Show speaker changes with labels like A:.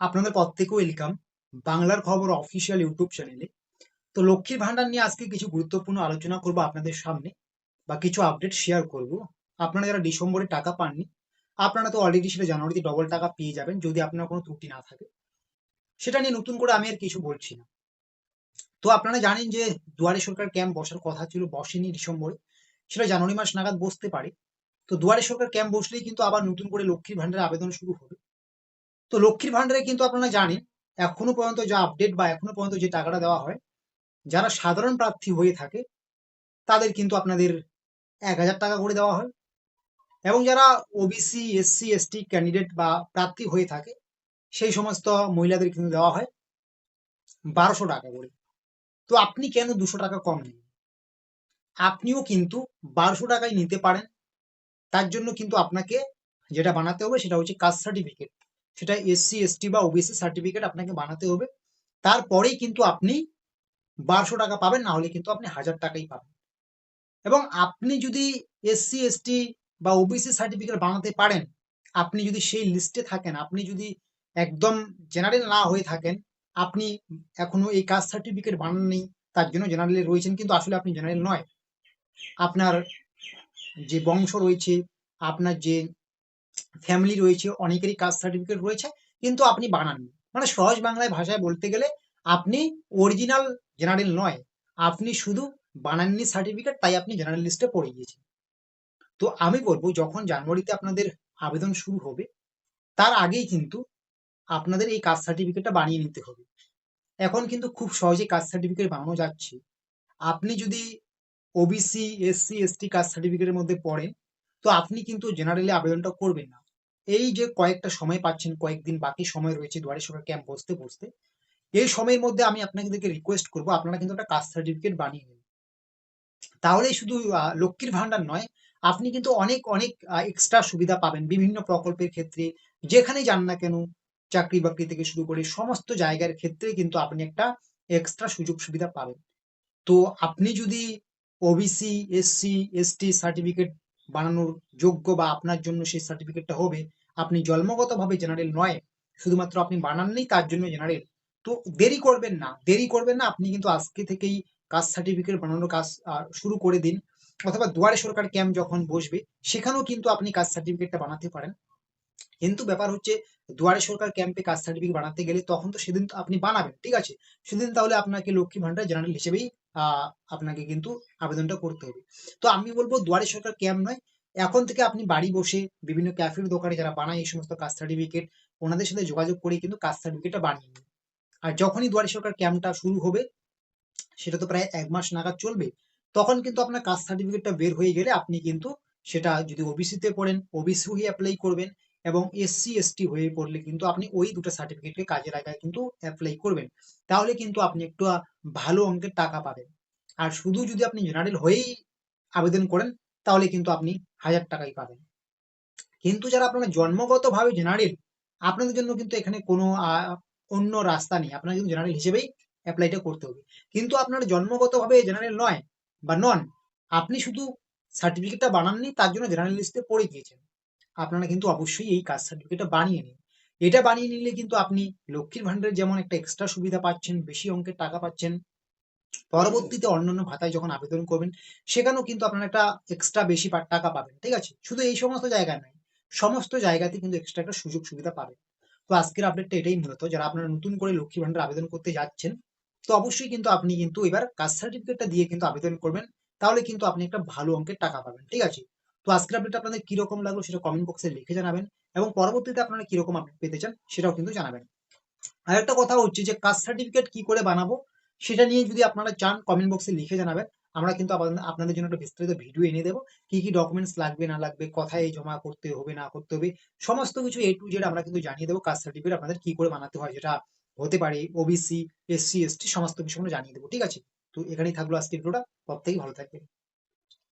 A: আপনাদের প্রত্যেকে ওয়েলকাম বাংলার খবর অফিসিয়াল ইউটিউব চ্যানেলে তো লক্ষ্মীর ভান্ডার নিয়ে আজকে কিছু গুরুত্বপূর্ণ আলোচনা করব আপনাদের সামনে বা কিছু আপডেট শেয়ার করব। আপনারা যারা ডিসেম্বরে টাকা পাননি, আপনারা তো অলরেডি সেটা জানুয়ারিতে ডবল টাকা পেয়ে যাবেন যদি আপনার কোনো ত্রুটি না থাকে। সেটা নিয়ে নতুন করে আমি আর কিছু বলছি না। তো আপনারা জানেন যে দুয়ারে সরকার ক্যাম্প বসার কথা ছিল, বসেনি ডিসেম্বরে। সেটা জানুয়ারি মাস নাগাদ বসতে পারে। তো দুয়ারে সরকার ক্যাম্প বসলেই কিন্তু আবার নতুন করে লক্ষ্মীর ভান্ডারের আবেদন শুরু হবে। তো লক্ষ্মীর ভান্ডারে কিন্তু আপনারা জানেন, এখনও পর্যন্ত যা আপডেট বা এখনও পর্যন্ত যে টাকাটা দেওয়া হয়, যারা সাধারণ প্রার্থী হয়ে থাকে, তাদের কিন্তু আপনাদের এক হাজার টাকা করে দেওয়া হয়। এবং যারা ওবিসি এসসি এসটি ক্যান্ডিডেট বা প্রার্থী হয়ে থাকে, সেই সমস্ত মহিলাদের কিন্তু দেওয়া হয় বারোশো টাকা করে। তো আপনি কেন দুশো টাকা কম নেন? আপনিও কিন্তু বারোশো টাকায় নিতে পারেন। তার জন্য কিন্তু আপনাকে যেটা বানাতে হবে সেটা হচ্ছে কাস্ট সার্টিফিকেট। সেটা এসসি এসটি বা ওবিসি সার্টিফিকেট আপনাকে বানাতে হবে। তারপরেই কিন্তু আপনি বারোশো টাকা পাবেন, না হলে কিন্তু আপনি হাজার টাকাই পাবেন। এবং আপনি যদি এসসি এসটি বা ওবিসি সার্টিফিকেট বানাতে পারেন, আপনি যদি সেই লিস্টে থাকেন, আপনি যদি একদম জেনারেল না হয়ে থাকেন, আপনি এখনও এই কাস্ট সার্টিফিকেট বানাননি, তার জন্য জেনারেলে রয়েছেন, কিন্তু আসলে আপনি জেনারেল নয়। আপনার যে বংশ রয়েছে, আপনার যে ফ্যামিলি রয়েছে, অনেকেরই কাস্ট সার্টিফিকেট রয়েছে, কিন্তু আপনি বানাননি। মানে সহজ বাংলায় ভাষায় বলতে গেলে আপনি অরিজিনাল জেনারেল নয়, আপনি শুধু বানাননি সার্টিফিকেট তাই আপনি জেনারেল লিস্টে পড়ে গিয়েছেন। তো আমি বলব, যখন জানুয়ারিতে আপনাদের আবেদন শুরু হবে, তার আগেই কিন্তু আপনাদের এই কাস্ট সার্টিফিকেটটা বানিয়ে নিতে হবে। এখন কিন্তু খুব সহজে কাস্ট সার্টিফিকেট বানানো যাচ্ছে। আপনি যদি ওবিসি এসসি এসটি কাস্ট সার্টিফিকেটের মধ্যে পড়েন তো আপনি কিন্তু জেনারেলে আবেদনটা করবেন না। এই যে কয়েকটা সময় পাচ্ছেন, কয়েকদিন বাকি সময় রয়েছে দুয়ারে সরকার ক্যাম্প বসতে বসতে, এই সময়ের মধ্যে আমি আপনাদেরকে রিকোয়েস্ট করব, আপনারা কিন্তু একটা কাস্ট সার্টিফিকেট বানিয়ে নিন তাহলে শুধু লক্ষ্মীর ভান্ডার নয়, আপনি কিন্তু অনেক অনেক এক্সট্রা সুবিধা পাবেন বিভিন্ন প্রকল্পের ক্ষেত্রে যেখানে যান না কেন, চাকরি বাকরি থেকে শুরু করে সমস্ত জায়গার ক্ষেত্রে কিন্তু আপনি একটা এক্সট্রা সুযোগ সুবিধা পাবেন। তো আপনি যদি ওবিসি এসসি এসটি সার্টিফিকেট বানানোর যোগ্য বা আপনার জন্য সেই সার্টিফিকেটটা হবে। আপনি জন্মগতভাবে জেনারেল নয়, শুধুমাত্র আপনি বানাননি, তার জন্য জেনারেল তো দেরি করবেন না, দেরি করবেন না, আপনি কিন্তু আজকে থেকেই কাস্ট সার্টিফিকেট বানানোর কাজ শুরু করে দিন। অথবা দুয়ারে সরকার ক্যাম্প যখন বসবে, সেখানেও কিন্তু আপনি কাজ সার্টিফিকেটটা বানাতে পারেন। কিন্তু ব্যাপার হচ্ছে দুয়ারে সরকার ক্যাম্পে কাস্ট সার্টিফিকেট বানাতে গেলে তখন তো সেদিন তো আপনি বানাবেন, ঠিক আছে? সেদিন তাহলে আপনাকে লক্ষ্মী ভান্ডার জেনারেল হিসেবেই আপনাকে কিন্তু আবেদনটা করতে হবে। তো আমি বলব দুয়ারে সরকার ক্যাম্প নয়, এখন থেকে আপনি বাড়ি বসে বিভিন্ন ক্যাফের দোকানে যারা বানায় এই সমস্ত কাস্ট সার্টিফিকেট ওনাদের সাথে যোগাযোগ করে কিন্তু কাস্ট সার্টিফিকেটটা বানিয়ে নিন। আর যখনই দুয়ারে সরকার ক্যাম্পটা শুরু হবে, সেটা তো প্রায় এক মাস নাগাদ চলবে, তখন কিন্তু আপনার কাস্ট সার্টিফিকেটটা বের হয়ে গেলে আপনি কিন্তু সেটা যদি ওবিসিতে পড়েন ওবিসি হয়ে অ্যাপ্লাই করবেন এবং এসসি এসটি হয়ে পড়লে কিন্তু আপনি ওই দুটো সার্টিফিকেটকে কাজে লাগায় কিন্তু অ্যাপ্লাই করবেন। তাহলে কিন্তু আপনি একটু ভালো অঙ্কের টাকা পাবেন। আর শুধু যদি আপনি জেনারেল হয়েই আবেদন করেন, তাহলে কিন্তু আপনি হাজার টাকাই পাবেন। কিন্তু যারা আপনারা জন্মগতভাবে জেনারেল আপনাদের জন্য কিন্তু এখানে কোনো অন্য রাস্তা নেই। আপনার কিন্তু জেনারেল হিসেবেই অ্যাপ্লাইটা করতে হবে। কিন্তু আপনার জন্মগতভাবে জেনারেল নয় বা নন, আপনি শুধু সার্টিফিকেটটা বানাননি, তার জন্য জেনারেল লিস্টে পড়ে গিয়েছেন। আপনারা কিন্তু অবশ্যই এই কাস্ট সার্টিফিকেটটা বানিয়ে নিন। এটা বানিয়ে নিলে কিন্তু আপনি লক্ষ্মীর ভান্ডারের যেমন একটা এক্সট্রা সুবিধা পাচ্ছেন, বেশি অঙ্কের টাকা পাচ্ছেন, পরবর্তীতে অন্যান্য ভাতায় যখন আবেদন করবেন, সেখানেও কিন্তু আপনারা একটা এক্সট্রা বেশি টাকা পাবেন, ঠিক আছে? শুধু এই সমস্ত জায়গায় নয়, সমস্ত জায়গাতে কিন্তু এক্সট্রা একটা সুযোগ সুবিধা পাবেন। তো আজকের আপডেটটা এটাই মূলত, যারা আপনারা নতুন করে লক্ষ্মী ভান্ডার আবেদন করতে যাচ্ছেন, তো অবশ্যই কিন্তু আপনি কিন্তু এবার কাস্ট সার্টিফিকেটটা দিয়ে কিন্তু আবেদন করবেন, তাহলে কিন্তু আপনি একটা ভালো অঙ্কের টাকা পাবেন, ঠিক আছে? তো আজকের আপডেট আপনাদের কীরকম লাগল সেটা কমেন্ট বক্সে লিখে জানাবেন এবং পরবর্তীতে আপনারা কীরকম আপডেট পেতে চান সেটাও কিন্তু জানাবেন। আর একটা কথা হচ্ছে যে কাস্ট সার্টিফিকেট কি করে বানাবো সেটা নিয়ে যদি আপনারা চান কমেন্ট বক্সে লিখে জানাবেন, আমরা কিন্তু আপনাদের জন্য একটা বিস্তারিত ভিডিও এনে দেবো। কি কি ডকুমেন্টস লাগবে, না লাগবে, কোথায় জমা করতে হবে, না করতে হবে, সমস্ত কিছু এ টু জেড আমরা কিন্তু জানিয়ে দেবো কাস্ট সার্টিফিকেট আপনাদের কি করে বানাতে হয় যেটা হতে পারে ওবিসি এসসি এসটি সমস্ত কিছু আমরা জানিয়ে দেবো, ঠিক আছে? তো এখানেই থাকল আজকের ভিডিওটা সব থেকে ভালো থাকবেন।